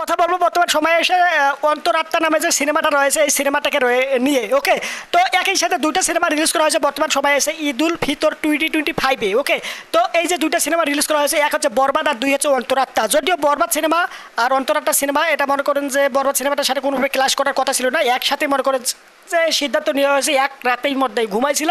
কথা বলব, বর্তমান সময়ে এসে অন্তরাত্মা নামে যে সিনেমাটা রয়েছে, এই সিনেমাটাকে নিয়ে ওকে তো একই সাথে দুইটা সিনেমা রিলিজ করা হয়েছে বর্তমান সময়ে এসে, ঈদুল ফিতর টোয়েন্টি টোয়েন্টি ফাইভে ওকে তো এই যে দুইটা সিনেমা রিলিজ করা হয়েছে, এক হচ্ছে বরবাদ আর দুই হচ্ছে অন্তরাত্মা। যদিও বরবাদ সিনেমা আর অন্তরাত্মা সিনেমা, এটা মনে করেন যে বরবাদ সিনেমাটার সাথে কোনোভাবে ক্লাস করার কথা ছিল না। একসাথে মনে করেন যে সিদ্ধান্ত নেওয়া হয়েছে, এক রাতেই মধ্যেই, ঘুমাইছিল।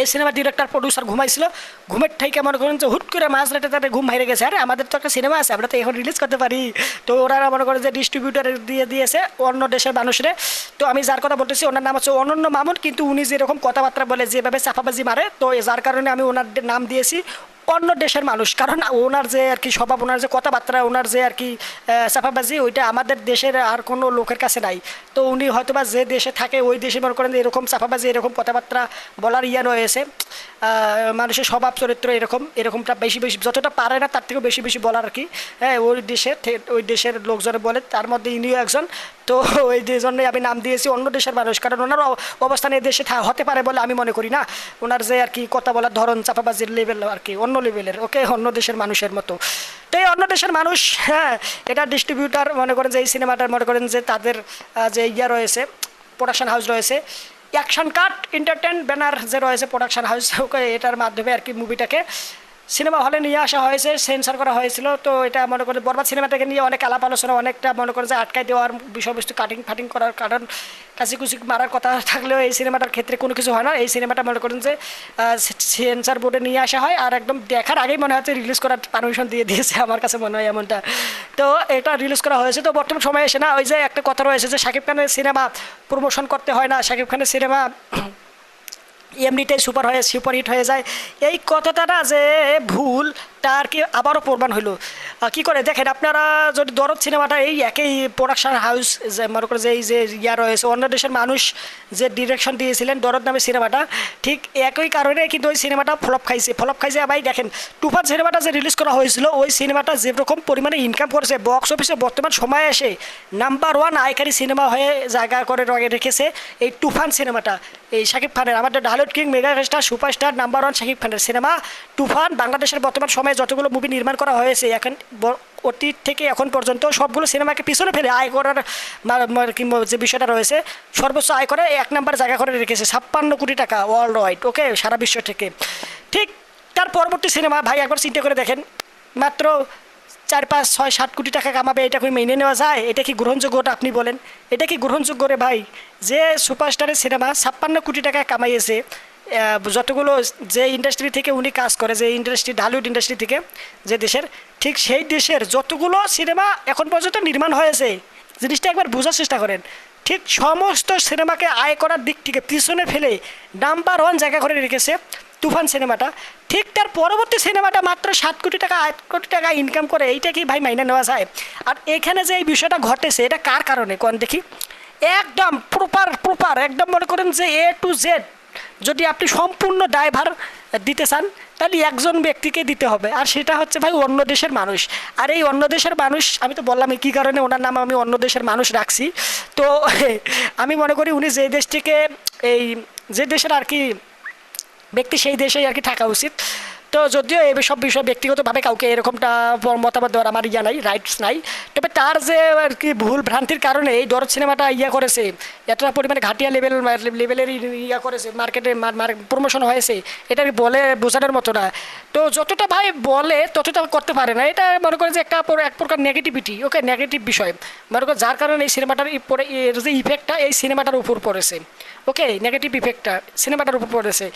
এই সিনেমার ডিরেক্টর প্রডিউসার ঘুমাইছিল। ঘুমের ঠাইকে মনে করেন যে হুট করে মাছ রাতে তাদের ঘুম হারিয়ে গেছে। আরে, আমাদের তো একটা সিনেমা আছে, আমরা তো এখন রিলিজ করতে পারি। তো ওরা মনে করেন যে ডিস্ট্রিবিউটার দিয়ে দিয়েছে অন্য দেশের মানুষরে। তো আমি যার কথা বলতেছি, ওনার নাম হচ্ছে অনন্য মামুন, কিন্তু উনি যেরকম কথাবার্তা বলে, যেভাবে চাপাবাজি মারে, তো যার কারণে আমি ওনার নাম দিয়েছি। অন্য দেশের মানুষ। কারণ ওনার যে আর কি স্বভাব ওনার যে কথাবার্তা ওনার যে আর কি আহ, চাপাবাজি ওইটা আমাদের দেশের আর কোনো লোকের কাছে নাই। তো উনি হয়তোবা যে দেশে থাকে ওই দেশে মনে করেন এরকম চাপাবাজি এরকম কথাবার্তা বলার ইয়ে রয়েছে। আহ, মানুষের স্বভাব চরিত্র এরকম এরকমটা বেশি বেশি যতটা পারে না তার থেকেও বেশি বেশি বলার আর কি। হ্যাঁ ওই দেশের ওই দেশের লোকজনে বলে তার মধ্যে ইনিও একজন। তো ওই জন্যই আমি নাম দিয়েছি অন্য দেশের মানুষ। কারণ ওনার অবস্থান এই দেশে থা- হতে পারে বলে আমি মনে করি না। ওনার যে আর কি কথা বলার ধরন চাপাবাজির লেভেল আর কি অন্য লেভেলের ওকে অন্য দেশের মানুষের মতো। তো এই অন্য দেশের মানুষ হ্যাঁ এটা ডিস্ট্রিবিউটার মনে করেন যে, এই সিনেমাটার মনে করেন যে, তাদের যে ইয়া রয়েছে প্রোডাকশন হাউস রয়েছে। অ্যাকশন কাট এন্টারটেন ব্যানার যে রয়েছে প্রোডাকশন হাউস ওকে এটার মাধ্যমে আর কি মুভিটাকে সিনেমা হলে নিয়ে আসা হয়েছে, সেন্সার করা হয়েছিল। তো এটা মনে করে বরবাদ সিনেমাটাকে নিয়ে অনেক আলাপ আলোচনা, অনেকটা মনে করে যে আটকাই দেওয়ার বিষয়বস্তু কাটিং ফাটিং করার কারণ কাছি কুচি মারার কথা থাকলেও এই সিনেমাটার ক্ষেত্রে কোনো কিছু হয় না। এই সিনেমাটা মনে করেন যে সেন্সার বোর্ডে নিয়ে আসা হয় আর একদম দেখার আগেই মনে হচ্ছে রিলিজ করার পারমিশন দিয়ে দিয়েছে আমার কাছে মনে হয় এমনটা। তো এটা রিলিজ করা হয়েছে। তো বর্তমান সময়ে এসে না, ওই যে একটা কথা রয়েছে যে শাকিব খানের সিনেমা প্রমোশন করতে হয় না, শাকিব খানের সিনেমা এমনিতেই সুপার হয়ে সুপারহিট হয়ে যায়। এই কথাটা না যে ভুল, তার কি আবারও প্রমাণ হইল? কি করে? দেখেন, আপনারা যদি দরদ সিনেমাটা এই একই প্রোডাকশন হাউস যে মনে করে যে এই যে ইয়া রয়েছে, অন্য দেশের মানুষ যে ডিরেকশন দিয়েছিলেন দরদ নামে সিনেমাটা, ঠিক একই কারণে কিন্তু ওই সিনেমাটা ফ্লপ খাইছে। ফ্লপ খাইছে ভাই দেখেন, তুফান সিনেমাটা যে রিলিজ করা হয়েছিল, ওই সিনেমাটা যেরকম পরিমাণে ইনকাম করেছে বক্স অফিসে বর্তমান সময়ে এসে নাম্বার ওয়ান আয়কারি সিনেমা হয়ে জায়গা করে রেখেছে এই তুফান সিনেমাটা। এই শাকিব খানের। আমাদের dialogue king mega star superstar, number one Shakib খানের সিনেমা, তুফান, বাংলাদেশের বর্তমান সময়ে যতগুলো মুভি নির্মাণ করা হয়েছে, এখন অতীত থেকে এখন পর্যন্ত সবগুলো সিনেমাকে পিছনে ফেলে আয় করার যে বিষয়টা রয়েছে, সর্বোচ্চ আয় করে এক নাম্বার জায়গা করে রেখেছে, ছাপ্পান্ন কোটি টাকা ওয়ার্ল্ড ওয়াইড ওকে সারা বিশ্ব থেকে। ঠিক তার পরবর্তী সিনেমা, ভাই একবার চিন্তা করে দেখেন, মাত্র চার পাঁচ, ছয়, সাত কোটি টাকা কামাবে, এটা কি মেনে নেওয়া যায়? এটা কি গ্রহণযোগ্যটা আপনি বলেন? এটা কি গ্রহণযোগ্য রে ভাই? যে সুপারস্টারের সিনেমা ছাপ্পান্ন কোটি টাকা কামাইয়েছে যতগুলো যে ইন্ডাস্ট্রি থেকে উনি কাজ করে, যে ইন্ডাস্ট্রি ঢালিউড ইন্ডাস্ট্রি থেকে যে দেশের, ঠিক সেই দেশের যতগুলো সিনেমা এখন পর্যন্ত নির্মাণ হয়েছে, জিনিসটা একবার বোঝার চেষ্টা করেন। ঠিক সমস্ত সিনেমাকে আয় করার দিক থেকে পিছনে ফেলে নাম্বার ওয়ান জায়গা করে রেখেছে তুফান সিনেমাটা। ঠিক তার পরবর্তী সিনেমাটা মাত্র সাত কোটি টাকা, আট কোটি টাকা ইনকাম করে, এইটা কি ভাই মাইনে নেওয়া যায়? আর এখানে যে এই বিষয়টা ঘটেছে, এটা কার কারণে? কোন দেখি? একদম প্রপার প্রপার একদম মনে করেন যে এ টু জেড যদি আপনি সম্পূর্ণ ড্রাইভার দিতে চান, তাহলে একজন ব্যক্তিকে দিতে হবে। আর সেটা হচ্ছে ভাই অন্য দেশের মানুষ। আর এই অন্য দেশের মানুষ, আমি তো বললাম কী কারণে ওনার নাম আমি অন্য দেশের মানুষ রাখছি। তো আমি মনে করি উনি যে দেশ থেকে এই, যে দেশের আর কি ব্যক্তি সেই দেশেই আর কি থাকা উচিত। তো যদিও এই সব বিষয়ে ব্যক্তিগতভাবে কাউকে এরকমটা মতামত দেওয়ার আমার ইয়া নাই রাইটস নাই। তবে তার যে আর কি ভুল ভ্রান্তির কারণে এই দরদ সিনেমাটা ইয়া করেছে, এতটা পরিমাণে ঘাটিয়া লেভেল লেভেলের ইয়া করেছে মার্কেটে প্রমোশন হয়েছে, এটা বলে বোঝানোর মতো না। তো যতটা ভাই বলে, ততটা করতে পারে না। এটা মনে করে যে একটা এক প্রকার নেগেটিভিটি ওকে নেগেটিভ বিষয়। মনে করে যার কারণে এই সিনেমাটার পরে এর যে ইফেক্টটা এই সিনেমাটার উপর পড়েছে ওকে নেগেটিভ ইফেক্টটা সিনেমাটার উপর পড়েছে।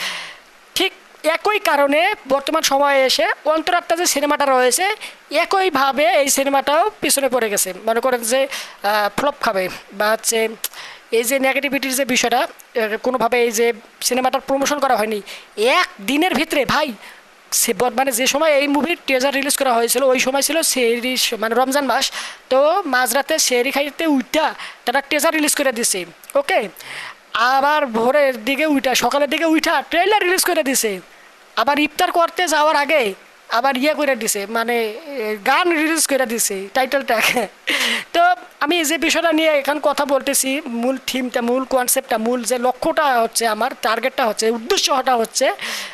ঠিক একই কারণে বর্তমান সময়ে এসে অন্তরাত্মা যে সিনেমাটা রয়েছে, একইভাবে এই সিনেমাটাও পিছনে পড়ে গেছে। মনে করেন যে ফ্লপ খাবে বা হচ্ছে এই যে নেগেটিভিটির যে বিষয়টা কোনোভাবে এই যে সিনেমাটার প্রমোশন করা হয়নি, এক দিনের ভিতরে ভাই সে মানে যে সময় এই মুভির টেজার রিলিজ করা হয়েছিল, ওই সময় ছিল সেরি মানে রমজান মাস, তো মাঝরাতে সেরি খাইতে উইটা তারা টেজার রিলিজ করে দিছে ওকে আবার ভোরের দিকে উঠা, সকালের দিকে উঠা ট্রেলার রিলিজ করে দিছে। আবার ইফতার করতে যাওয়ার আগে আবার ইয়ে করে দিছে মানে গান রিলিজ করে দিছে টাইটেলটা তো আমি যে বিষয়টা নিয়ে এখন কথা বলতেছি, মূল থিমটা মূল কনসেপ্টটা মূল যে লক্ষ্যটা হচ্ছে আমার টার্গেটটা হচ্ছে উদ্দেশ্যটা হচ্ছে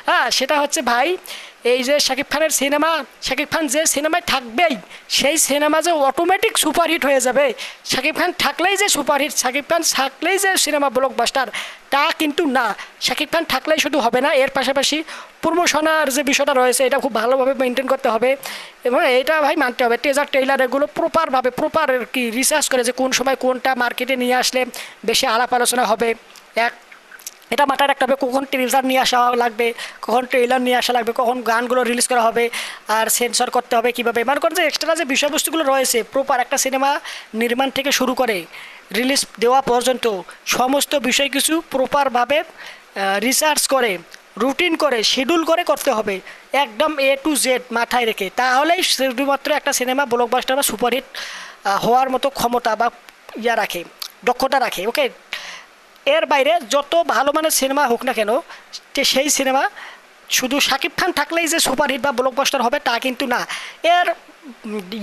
হ্যাঁ সেটা হচ্ছে ভাই, এই যে শাকিব খানের সিনেমা, শাকিব খান যে সিনেমায় থাকবেই, সেই সিনেমা যে অটোমেটিক সুপারহিট হয়ে যাবে, শাকিব খান থাকলেই যে সুপারহিট শাকিব খান থাকলেই যে সিনেমা ব্লকবাস্টার তা কিন্তু না, শাকিব খান থাকলেই শুধু হবে না, এর পাশাপাশি প্রমোশনার যে বিষয়টা রয়েছে, এটা খুব ভালোভাবে মেনটেন করতে হবে, এবং এটা ভাই মানতে হবে টেজার টেইলার এগুলো প্রপারভাবে প্রপার কি রিসার্চ করে যে কোন সময় কোনটা মার্কেটে নিয়ে আসলে বেশি আলাপ আলোচনা হবে। এক, এটা মাথায় রাখতে হবে কখন ট্রেজার নিয়ে আসা লাগবে, কখন ট্রেলার নিয়ে আসা লাগবে, কখন গানগুলো রিলিজ করা হবে, আর সেন্সর করতে হবে কীভাবে। মনে করেন যে এক্সট্রা যে বিষয়বস্তুগুলো রয়েছে প্রপার একটা সিনেমা নির্মাণ থেকে শুরু করে রিলিজ দেওয়া পর্যন্ত সমস্ত বিষয় কিছু প্রপারভাবে রিসার্চ করে রুটিন করে শিডিউল করে করতে হবে, একদম এ টু জেড মাথায় রেখে। তাহলেই শুধুমাত্র একটা সিনেমা ব্লকবাস্টার বা সুপারহিট হওয়ার মতো ক্ষমতা বা ইয়া রাখে, দক্ষতা রাখে, ওকে? এর বাইরে যত ভালো মানের সিনেমা হোক না কেন সেই সিনেমা শুধু শাকিব খান থাকলেই যে সুপারহিট বা ব্লকবাস্টার হবে তা কিন্তু না। এর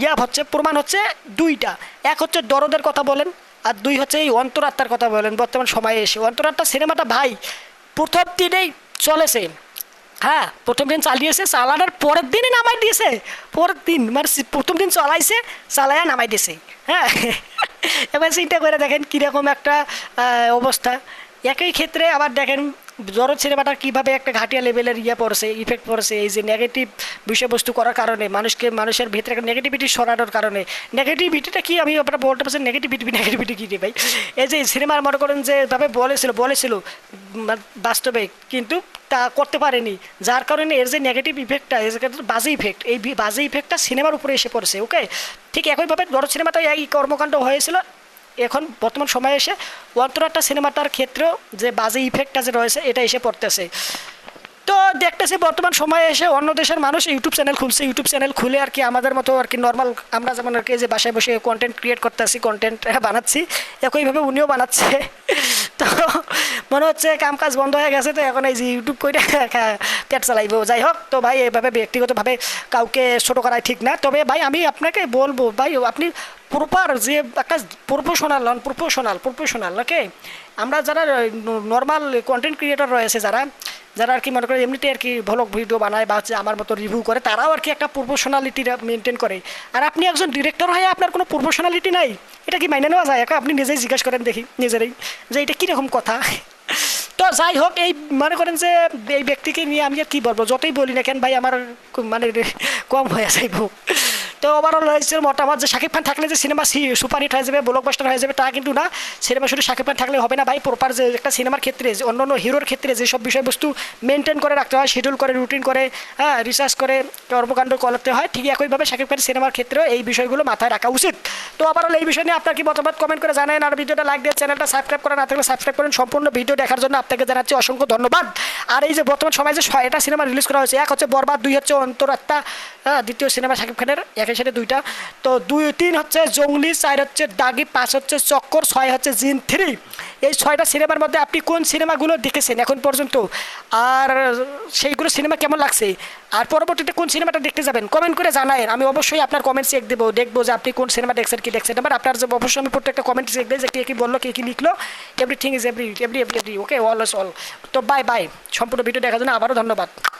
ইয়া হচ্ছে, প্রমাণ হচ্ছে দুইটা। এক হচ্ছে দরদের কথা বলেন, আর দুই হচ্ছে এই অন্তরাত্মার কথা বলেন। বর্তমান সময়ে এসে অন্তরাত্মা সিনেমাটা ভাই প্রথম দিনেই চলেছে। হ্যাঁ প্রথম দিন চালিয়েছে, চালানোর পরের দিনই নামাই দিয়েছে। পরের দিন মানে প্রথম দিন চালাইছে চালাইয়া নামাই দিয়েছে। হ্যাঁ এবার চিন্তা করে দেখেন কীরকম একটা অবস্থা। একই ক্ষেত্রে আবার দেখেন জরদ সিনেমাটার কীভাবে একটা ঘাটিয়া লেভেলের ইয়ে পড়ছে ইফেক্ট পড়ছে, এই যে নেগেটিভ বিষয়বস্তু করার কারণে, মানুষকে, মানুষের ভিতরে একটা নেগেটিভিটি সরানোর কারণে নেগেটিভিটিটা কি আমি আপনারা বলতে পারছেন নেগেটিভিটি নেগেটিভিটি কী ভাই? এই যে সিনেমার মনে করেন যে ভাবে বলেছিল বলেছিল বাস্তবে, কিন্তু তা করতে পারেনি, যার কারণে এর যে নেগেটিভ ইফেক্টটা এর বাজে ইফেক্ট এই বাজে ইফেক্টটা সিনেমার উপরে এসে পড়ছে ওকে ঠিক একইভাবে বড় সিনেমাটা এই কর্মকাণ্ড হয়েছিল এখন বর্তমান সময়ে এসে অন্তরাটা সিনেমাটার ক্ষেত্রেও যে বাজে ইফেক্টটা যে রয়েছে, এটা এসে পড়তেছে। তো দেখতেছি বর্তমান সময়ে এসে অন্য দেশের মানুষ ইউটিউব চ্যানেল খুলছে ইউটিউব চ্যানেল খুলে আর কি আমাদের মতো আর কি নর্মাল আমরা যেমন আর কি যে বাসায় বসে কন্টেন্ট ক্রিয়েট করতেছি কন্টেন্ট বানাচ্ছি, একইভাবে উনিও বানাচ্ছে। তো মনে হচ্ছে কাম কাজ বন্ধ হয়ে গেছে, তো এখন এই যে ইউটিউব করে পেট চালাইবো। যাই হোক, তো ভাই এভাবে ব্যক্তিগতভাবে কাউকে ছোটো করাই ঠিক না। তবে ভাই, আমি আপনাকে বলব, ভাই, আপনি প্রপার যে একটা professional non professional professional okay আমরা যারা নর্মাল কন্টেন্ট ক্রিয়েটর রয়েছে যারা যারা আর কি মনে করে এমনিতে আর কি ভ্লগ ভিডিও বানায় বা হচ্ছে আমার মতো রিভিউ করে, তারাও আর কি একটা প্রফেশনালিটি মেনটেন করে। আর আপনি একজন ডিরেক্টর হয়ে আপনার কোনো প্রফেশনালিটি নাই, এটা কি মাইনে নেওয়া যায়? একা আপনি নিজেই জিজ্ঞাসা করেন দেখি, নিজেরাই, যে এটা কীরকম কথা? তো যাই হোক, এই মনে করেন যে এই ব্যক্তিকে নিয়ে আমি আর কী বলব? যতই বলি না কেন, ভাই, আমার মানে কম হয়ে যাইব। তো ওভারঅল হয়েছে মতামত যে শাকিব খান থাকলে যে সিনেমা সুপারহিট হয়ে যাবে ব্লকবাস্টার হয়ে যাবে, তা কিন্তু না। সিনেমা শুধু শাকিব খান থাকলে হবে না ভাই প্রপার যে একটা সিনেমার ক্ষেত্রে, যে অন্য অন্য হিরোর ক্ষেত্রে যেসব বিষয়বস্তু মেনটেন করে রাখতে হয় শিডিউল করে রুটিন করে হ্যাঁ রিসার্চ করে, কর্মকাণ্ড করতে হয়, ঠিক একইভাবে শাকিব খান সিনেমার ক্ষেত্রেও এই বিষয়গুলো মাথায় রাখা উচিত। তো ওভারঅল এই বিষয় নিয়ে আপনার কি মতামত? কমেন্ট করে জানান আর ভিডিওটা লাইক দিয়ে চ্যানেলটা সাবস্ক্রাইব করা না থাকলে সাবস্ক্রাইব করেন। সম্পূর্ণ ভিডিও দেখার জন্য আপনাকে জানাচ্ছি অসংখ্য ধন্যবাদ। আর এই যে বর্তমান সময়ে যে ছয়টা সিনেমা রিলিজ করা হয়েছে, এক হচ্ছে বরবাদ, দুই হচ্ছে অন্তরাত্মা হ্যাঁ দ্বিতীয় সিনেমা শাকিব খানের একই সাথে দুইটা। তো দুই, তিন হচ্ছে জঙ্গলি, চার হচ্ছে দাগি, পাঁচ হচ্ছে চক্কর, ছয় হচ্ছে জিন থ্রি। এই ছয়টা সিনেমার মধ্যে আপনি কোন সিনেমাগুলো দেখেছেন এখন পর্যন্ত? আর সেইগুলো সিনেমা কেমন লাগছে? আর পরবর্তীতে কোন সিনেমাটা দেখতে যাবেন? কমেন্ট করে জানায় আমি অবশ্যই আপনার কমেন্ট চেক দেবো। দেখব যে আপনি কোন সিনেমা দেখছেন, কি দেখছেন। এবার আপনার যে অবশ্যই আমি প্রত্যেকটা কমেন্ট চেক দেয় যে কে কী বলল, কে কী লিখলো। Everything is every every every every okay all is all তো বাই বাই সম্পূর্ণ ভিডিও দেখার জন্য আবারও ধন্যবাদ।